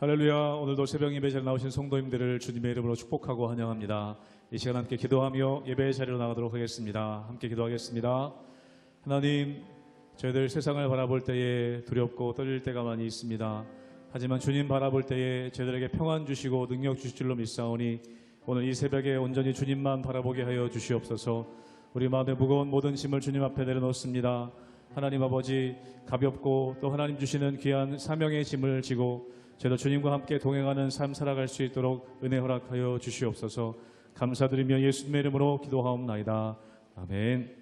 할렐루야. 오늘도 새벽 예배 자리에 나오신 성도님들을 주님의 이름으로 축복하고 환영합니다. 이 시간 함께 기도하며 예배 자리로 나가도록 하겠습니다. 함께 기도하겠습니다. 하나님, 저희들 세상을 바라볼 때에 두렵고 떨릴 때가 많이 있습니다. 하지만 주님 바라볼 때에 저희들에게 평안 주시고 능력 주실 줄로 믿사오니 오늘 이 새벽에 온전히 주님만 바라보게 하여 주시옵소서. 우리 마음에 무거운 모든 짐을 주님 앞에 내려놓습니다. 하나님 아버지 가볍고 또 하나님 주시는 귀한 사명의 짐을 지고 저도 주님과 함께 동행하는 삶 살아갈 수 있도록 은혜 허락하여 주시옵소서. 감사드리며 예수님의 이름으로 기도하옵나이다. 아멘.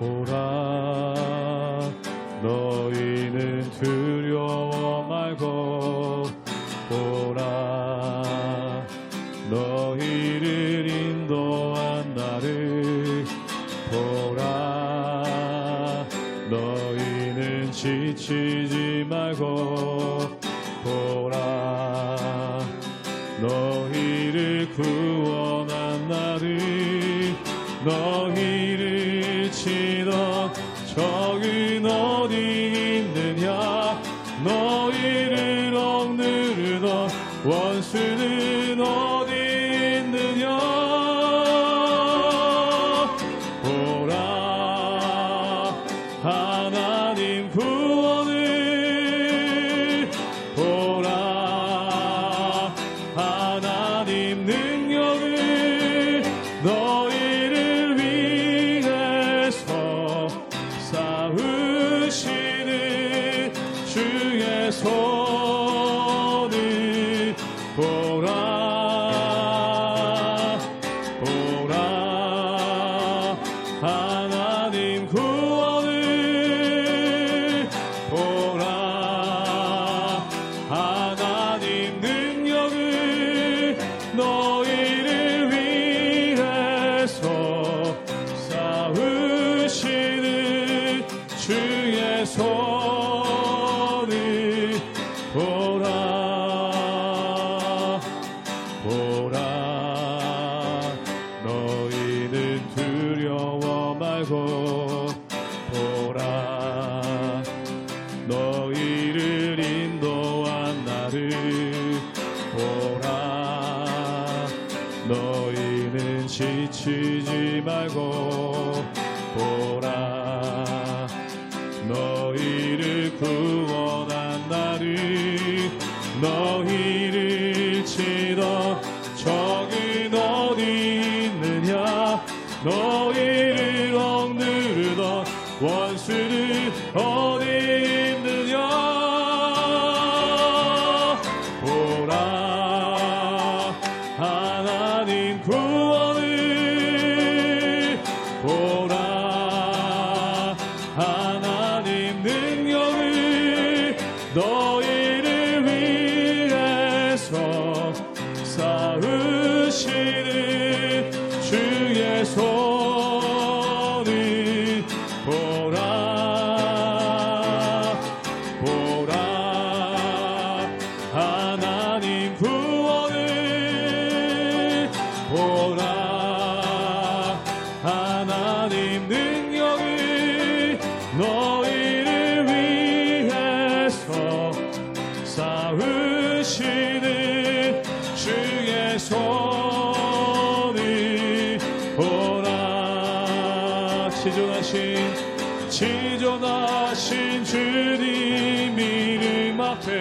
보라 억누르던 억누르던 싸우시는 주의 손을 보라. 지존하신 주님 이름 앞에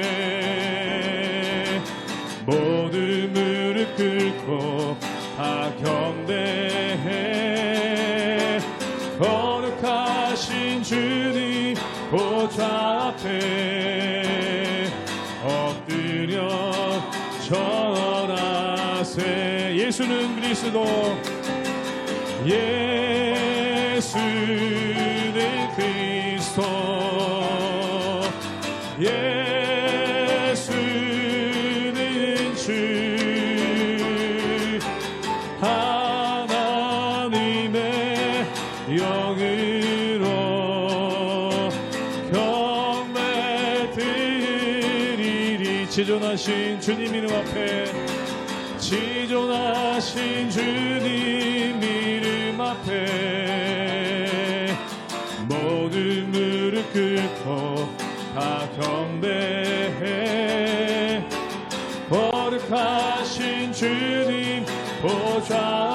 모든 무릎 꿇고 다 경배해. 거룩하신 주님 보좌 앞에 예수는 그리스도 예수는 그리스도 예수는 주 하나님의 영으로 경배드리리. 지존하신 주님 이름 앞에 지존하신 주님 이름 앞에 모든 무릎 꿇고 다 경배해. 거룩하신 주님 보좌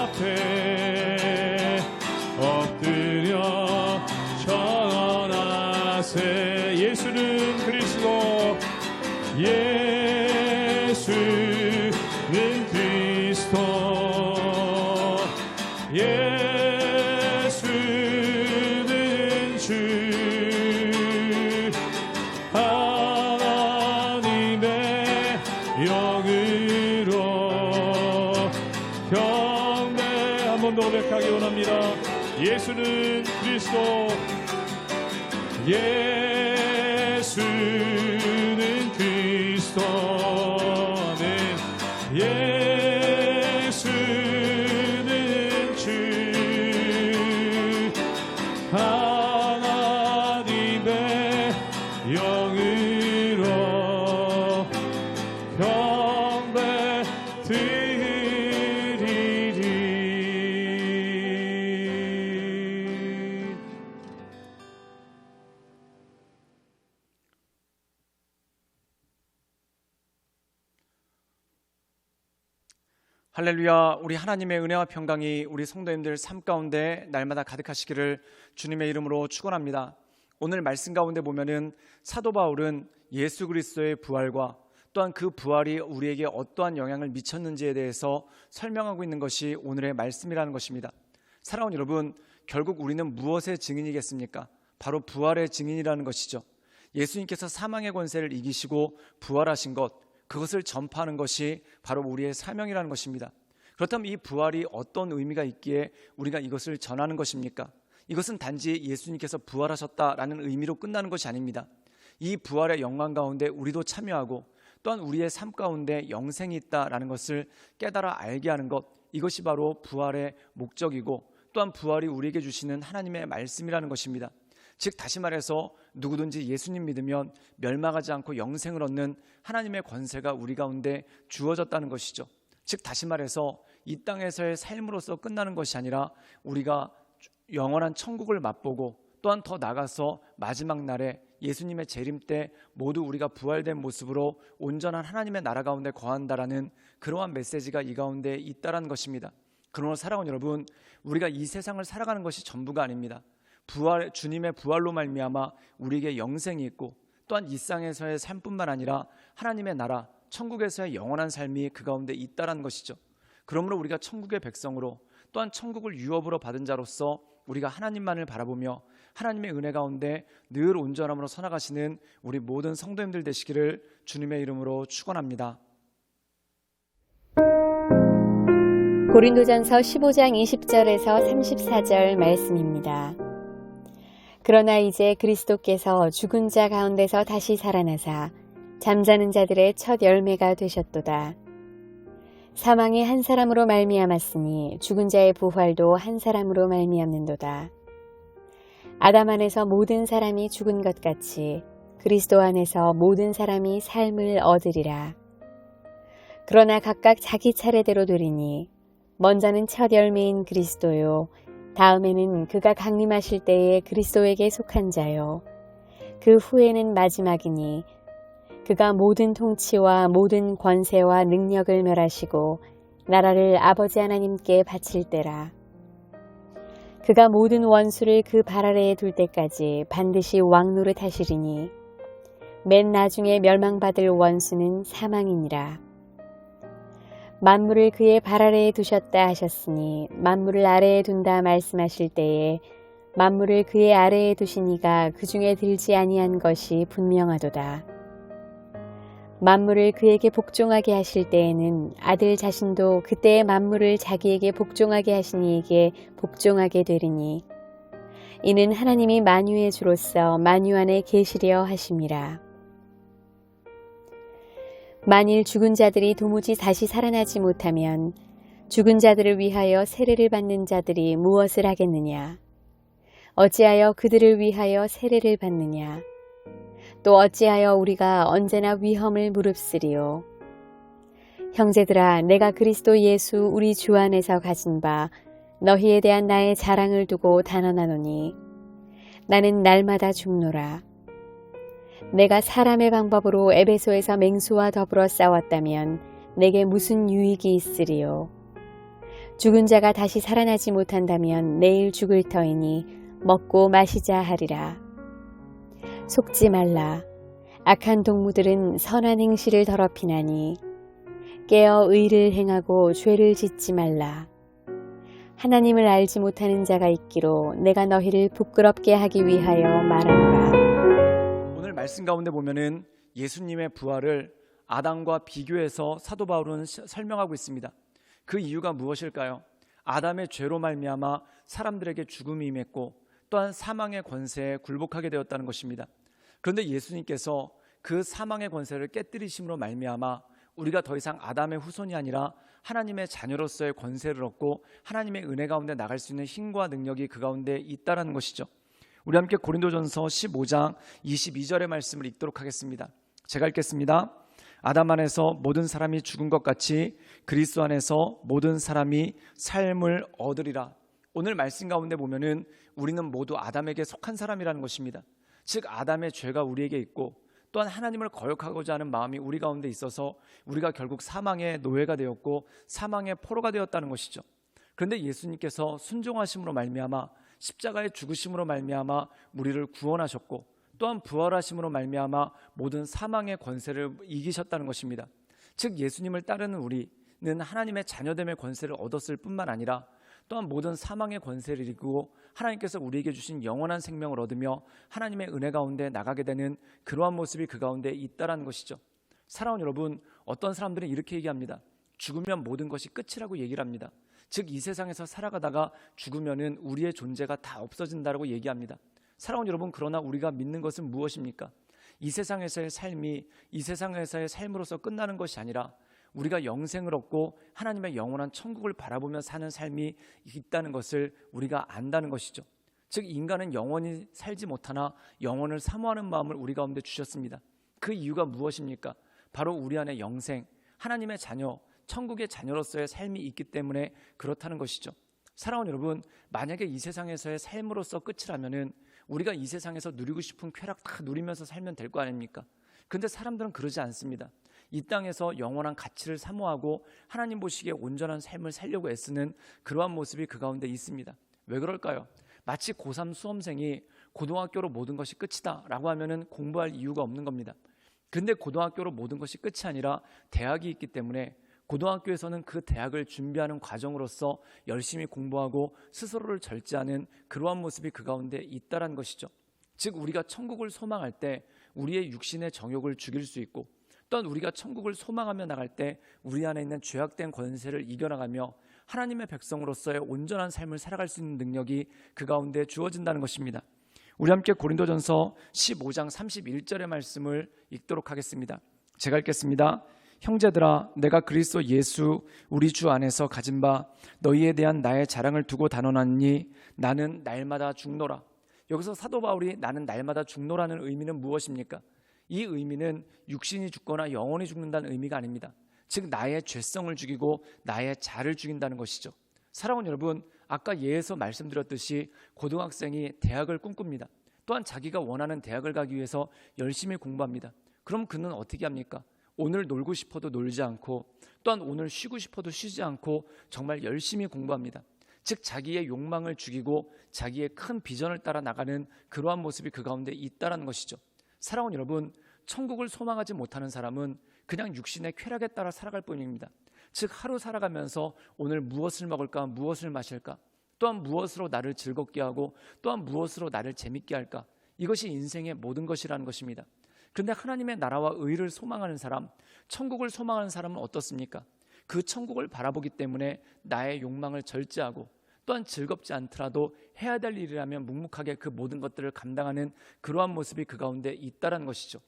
예수는 그리스도. 예 할렐루야, 우리 하나님의 은혜와 평강이 우리 성도님들 삶 가운데 날마다 가득하시기를 주님의 이름으로 축원합니다. 오늘 말씀 가운데 보면은 사도 바울은 예수 그리스도의 부활과 또한 그 부활이 우리에게 어떠한 영향을 미쳤는지에 대해서 설명하고 있는 것이 오늘의 말씀이라는 것입니다. 사랑하는 여러분, 결국 우리는 무엇의 증인이겠습니까? 바로 부활의 증인이라는 것이죠. 예수님께서 사망의 권세를 이기시고 부활하신 것, 그것을 전파하는 것이 바로 우리의 사명이라는 것입니다. 그렇다면 이 부활이 어떤 의미가 있기에 우리가 이것을 전하는 것입니까? 이것은 단지 예수님께서 부활하셨다라는 의미로 끝나는 것이 아닙니다. 이 부활의 영광 가운데 우리도 참여하고 또한 우리의 삶 가운데 영생이 있다라는 것을 깨달아 알게 하는 것 이것이 바로 부활의 목적이고 또한 부활이 우리에게 주시는 하나님의 말씀이라는 것입니다. 즉 다시 말해서 누구든지 예수님 믿으면 멸망하지 않고 영생을 얻는 하나님의 권세가 우리 가운데 주어졌다는 것이죠. 즉 다시 말해서 이 땅에서의 삶으로서 끝나는 것이 아니라 우리가 영원한 천국을 맛보고 또한 더 나가서 마지막 날에 예수님의 재림 때 모두 우리가 부활된 모습으로 온전한 하나님의 나라 가운데 거한다라는 그러한 메시지가 이 가운데 있다라는 것입니다. 그러나 사랑하는 여러분, 우리가 이 세상을 살아가는 것이 전부가 아닙니다. 부활 주님의 부활로 말미암아 우리에게 영생이 있고 또한 이 땅에서의 삶뿐만 아니라 하나님의 나라 천국에서의 영원한 삶이 그 가운데 있다라는 것이죠. 그러므로 우리가 천국의 백성으로 또한 천국을 유업으로 받은 자로서 우리가 하나님만을 바라보며 하나님의 은혜 가운데 늘 온전함으로 서나가시는 우리 모든 성도님들 되시기를 주님의 이름으로 축원합니다. 고린도전서 15장 20절에서 34절 말씀입니다. 그러나 이제 그리스도께서 죽은 자 가운데서 다시 살아나사 잠자는 자들의 첫 열매가 되셨도다. 사망이 한 사람으로 말미암았으니 죽은 자의 부활도 한 사람으로 말미암는도다. 아담 안에서 모든 사람이 죽은 것 같이 그리스도 안에서 모든 사람이 삶을 얻으리라. 그러나 각각 자기 차례대로 되리니 먼저는 첫 열매인 그리스도요. 다음에는 그가 강림하실 때에 그리스도에게 속한 자요. 그 후에는 마지막이니 그가 모든 통치와 모든 권세와 능력을 멸하시고 나라를 아버지 하나님께 바칠 때라. 그가 모든 원수를 그 발 아래에 둘 때까지 반드시 왕노릇 하시리니 맨 나중에 멸망받을 원수는 사망이니라. 만물을 그의 발 아래에 두셨다 하셨으니 만물을 아래에 둔다 말씀하실 때에 만물을 그의 아래에 두신 이가 그 중에 들지 아니한 것이 분명하도다. 만물을 그에게 복종하게 하실 때에는 아들 자신도 그때의 만물을 자기에게 복종하게 하신 이에게 복종하게 되리니 이는 하나님이 만유의 주로서 만유 안에 계시려 하심이라. 만일 죽은 자들이 도무지 다시 살아나지 못하면 죽은 자들을 위하여 세례를 받는 자들이 무엇을 하겠느냐? 어찌하여 그들을 위하여 세례를 받느냐? 또 어찌하여 우리가 언제나 위험을 무릅쓰리요. 형제들아, 내가 그리스도 예수 우리 주 안에서 가진 바 너희에 대한 나의 자랑을 두고 단언하노니 나는 날마다 죽노라. 내가 사람의 방법으로 에베소에서 맹수와 더불어 싸웠다면 내게 무슨 유익이 있으리요. 죽은 자가 다시 살아나지 못한다면 내일 죽을 터이니 먹고 마시자 하리라. 속지 말라. 악한 동무들은 선한 행실을 더럽히나니 깨어 의를 행하고 죄를 짓지 말라. 하나님을 알지 못하는 자가 있기로 내가 너희를 부끄럽게 하기 위하여 말하노라. 말씀 가운데 보면은 예수님의 부활을 아담과 비교해서 사도 바울은 시- 설명하고 있습니다. 그 이유가 무엇일까요? 아담의 죄로 말미암아 사람들에게 죽음이 임했고 또한 사망의 권세에 굴복하게 되었다는 것입니다. 그런데 예수님께서 그 사망의 권세를 깨뜨리심으로 말미암아 우리가 더 이상 아담의 후손이 아니라 하나님의 자녀로서의 권세를 얻고 하나님의 은혜 가운데 나갈 수 있는 힘과 능력이 그 가운데 있다라는 것이죠. 우리 함께 고린도전서 15장 22절의 말씀을 읽도록 하겠습니다. 제가 읽겠습니다. 아담 안에서 모든 사람이 죽은 것 같이 그리스도 안에서 모든 사람이 삶을 얻으리라. 오늘 말씀 가운데 보면은 우리는 모두 아담에게 속한 사람이라는 것입니다. 즉 아담의 죄가 우리에게 있고 또한 하나님을 거역하고자 하는 마음이 우리 가운데 있어서 우리가 결국 사망의 노예가 되었고 사망의 포로가 되었다는 것이죠. 그런데 예수님께서 순종하심으로 말미암아 십자가의 죽으심으로 말미암아 우리를 구원하셨고 또한 부활하심으로 말미암아 모든 사망의 권세를 이기셨다는 것입니다. 즉 예수님을 따르는 우리는 하나님의 자녀됨의 권세를 얻었을 뿐만 아니라 또한 모든 사망의 권세를 이기고 하나님께서 우리에게 주신 영원한 생명을 얻으며 하나님의 은혜 가운데 나가게 되는 그러한 모습이 그 가운데 있다라는 것이죠. 사랑하는 여러분, 어떤 사람들은 이렇게 얘기합니다. 죽으면 모든 것이 끝이라고 얘기를 합니다. 즉 이 세상에서 살아가다가 죽으면은 우리의 존재가 다 없어진다라고 얘기합니다. 사랑하는 여러분, 그러나 우리가 믿는 것은 무엇입니까? 이 세상에서의 삶이 이 세상에서의 삶으로서 끝나는 것이 아니라 우리가 영생을 얻고 하나님의 영원한 천국을 바라보며 사는 삶이 있다는 것을 우리가 안다는 것이죠. 즉 인간은 영원히 살지 못하나 영원을 사모하는 마음을 우리 가운데 주셨습니다. 그 이유가 무엇입니까? 바로 우리 안에 영생, 하나님의 자녀, 천국의 자녀로서의 삶이 있기 때문에 그렇다는 것이죠. 사랑하는 여러분, 만약에 이 세상에서의 삶으로서 끝이라면은 우리가 이 세상에서 누리고 싶은 쾌락 다 누리면서 살면 될 거 아닙니까? 근데 사람들은 그러지 않습니다. 이 땅에서 영원한 가치를 사모하고 하나님 보시기에 온전한 삶을 살려고 애쓰는 그러한 모습이 그 가운데 있습니다. 왜 그럴까요? 마치 고3 수험생이 고등학교로 모든 것이 끝이다 라고 하면은 공부할 이유가 없는 겁니다. 근데 고등학교로 모든 것이 끝이 아니라 대학이 있기 때문에 고등학교에서는 그 대학을 준비하는 과정으로서 열심히 공부하고 스스로를 절제하는 그러한 모습이 그 가운데 있다라는 것이죠. 즉 우리가 천국을 소망할 때 우리의 육신의 정욕을 죽일 수 있고 또한 우리가 천국을 소망하며 나갈 때 우리 안에 있는 죄악된 권세를 이겨나가며 하나님의 백성으로서의 온전한 삶을 살아갈 수 있는 능력이 그 가운데 주어진다는 것입니다. 우리 함께 고린도전서 15장 31절의 말씀을 읽도록 하겠습니다. 제가 읽겠습니다. 형제들아 내가 그리스도 예수 우리 주 안에서 가진 바 너희에 대한 나의 자랑을 두고 단언하니 나는 날마다 죽노라. 여기서 사도 바울이 나는 날마다 죽노라는 의미는 무엇입니까? 이 의미는 육신이 죽거나 영혼이 죽는다는 의미가 아닙니다. 즉 나의 죄성을 죽이고 나의 자를 죽인다는 것이죠. 사랑하는 여러분, 아까 예에서 말씀드렸듯이 고등학생이 대학을 꿈꿉니다. 또한 자기가 원하는 대학을 가기 위해서 열심히 공부합니다. 그럼 그는 어떻게 합니까? 오늘 놀고 싶어도 놀지 않고 또한 오늘 쉬고 싶어도 쉬지 않고 정말 열심히 공부합니다. 즉 자기의 욕망을 죽이고 자기의 큰 비전을 따라 나가는 그러한 모습이 그 가운데 있다라는 것이죠. 사랑하는 여러분, 천국을 소망하지 못하는 사람은 그냥 육신의 쾌락에 따라 살아갈 뿐입니다. 즉 하루 살아가면서 오늘 무엇을 먹을까, 무엇을 마실까, 또한 무엇으로 나를 즐겁게 하고 또한 무엇으로 나를 재밌게 할까? 이것이 인생의 모든 것이라는 것입니다. 그런데 하나님의 나라와 의를 소망하는 사람, 천국을 소망하는 사람은 어떻습니까? 그 천국을 바라보기 때문에 나의 욕망을 절제하고 또한 즐겁지 않더라도 해야 될 일이라면 묵묵하게 그 모든 것들을 감당하는 그러한 모습이 그 가운데 있다라는 것이죠.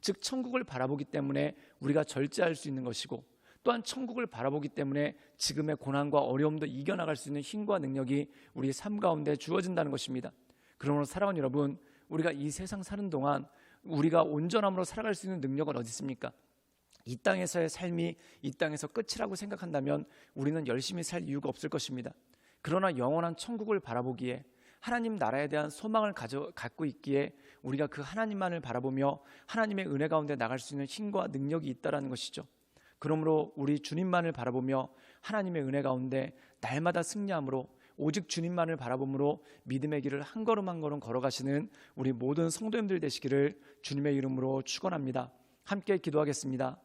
즉 천국을 바라보기 때문에 우리가 절제할 수 있는 것이고 또한 천국을 바라보기 때문에 지금의 고난과 어려움도 이겨나갈 수 있는 힘과 능력이 우리 삶 가운데 주어진다는 것입니다. 그러므로 사랑하는 여러분, 우리가 이 세상 사는 동안 우리가 온전함으로 살아갈 수 있는 능력은 어디 있습니까? 이 땅에서의 삶이 이 땅에서 끝이라고 생각한다면 우리는 열심히 살 이유가 없을 것입니다. 그러나 영원한 천국을 바라보기에 하나님 나라에 대한 소망을 가져, 갖고 있기에 우리가 그 하나님만을 바라보며 하나님의 은혜 가운데 나갈 수 있는 힘과 능력이 있다라는 것이죠. 그러므로 우리 주님만을 바라보며 하나님의 은혜 가운데 날마다 승리함으로 오직 주님만을 바라봄으로 믿음의 길을 한 걸음 한 걸음 걸어가시는 우리 모든 성도님들 되시기를 주님의 이름으로 축원합니다. 함께 기도하겠습니다.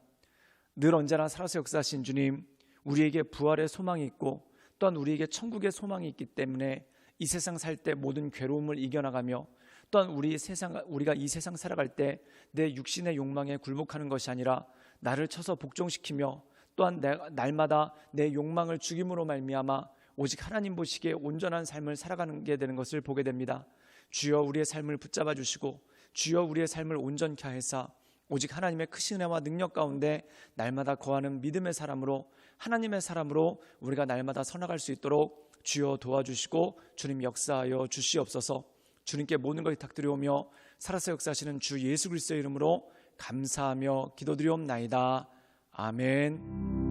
늘 언제나 살아서 역사하신 주님, 우리에게 부활의 소망이 있고 또한 우리에게 천국의 소망이 있기 때문에 이 세상 살 때 모든 괴로움을 이겨나가며 또한 우리 세상 우리가 이 세상 살아갈 때 내 육신의 욕망에 굴복하는 것이 아니라 나를 쳐서 복종시키며 또한 내, 날마다 내 욕망을 죽임으로 말미암아 오직 하나님 보시기에 온전한 삶을 살아가는 게 되는 것을 보게 됩니다. 주여 우리의 삶을 붙잡아 주시고 주여 우리의 삶을 온전케 하사 오직 하나님의 크신 은혜와 능력 가운데 날마다 거하는 믿음의 사람으로 하나님의 사람으로 우리가 날마다 서나갈 수 있도록 주여 도와주시고 주님 역사하여 주시옵소서. 주님께 모든 것을 탁드려오며 살아서 역사하시는 주 예수 그리스도의 이름으로 감사하며 기도드리옵나이다. 아멘.